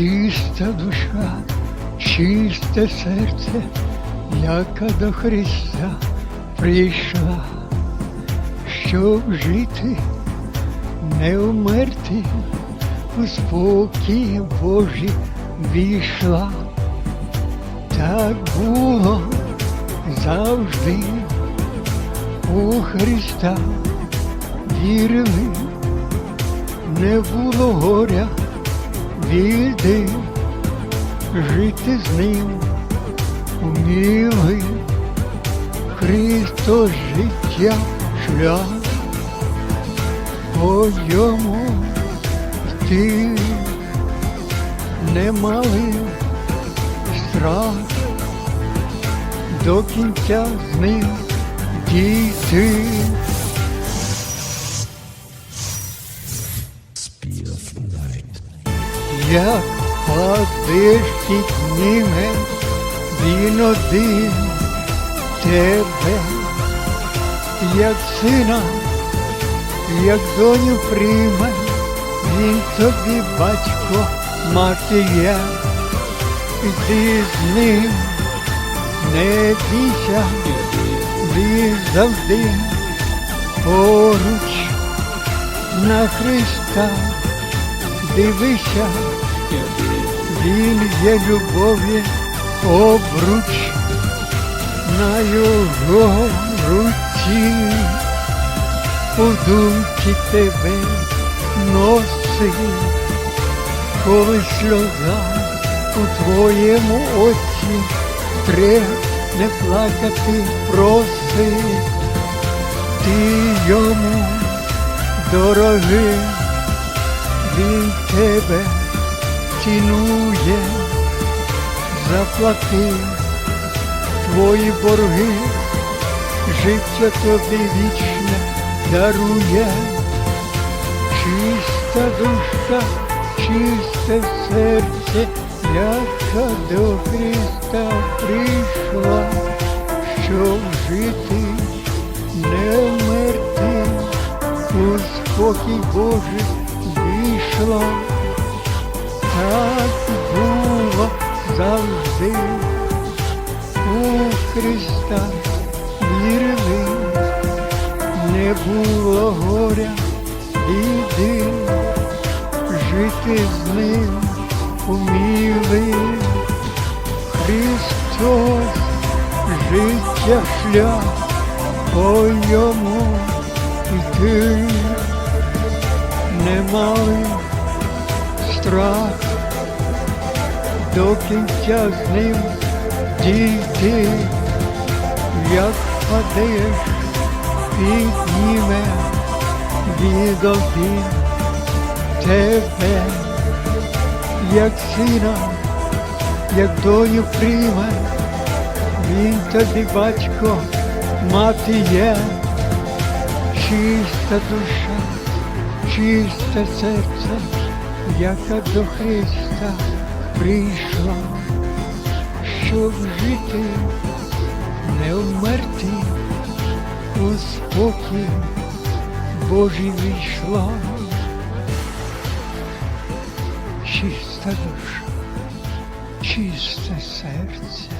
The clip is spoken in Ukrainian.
чиста душа, чисте серце, яка до Христа прийшла, щоб жити, не вмерти, у спокій Божий війшла. Так було завжди. У Христа вірили, не було горя, біди, жити з ним вміли. Христос життя шлях, по йому йти не мали страх до кінця з ним дійти. Як падеш підніме, він один тебе, як сина, як доню прийме, він тобі батько, мати я, і ти з ним не бійся, він завжди поруч на Христа дивися, він є любові обруч на його руці, у думці тебе носи, коли сльоза у твоєму оці, треба не плакати, проси, ти йому дорогий він тебе цінує, заплати твої борги, життя тобі вічне дарує, чиста душа, чисте серце, яка до Христа прийшла, щоб жити, вийшла, так було завжди у Христа вірили, не було горя, біди, жити з ним уміли. Христос, життя шлях, по йому йти не мали страх. До кінця з ним дійти, як падеш, підніме від тебе, як сина, як доню прийме, він тобі батько, мати є, чиста душа чисте серце, яка до Христа прийшла, щоб жити, не вмерти, у спокій Божий війшла. Чиста душа, чисте серце.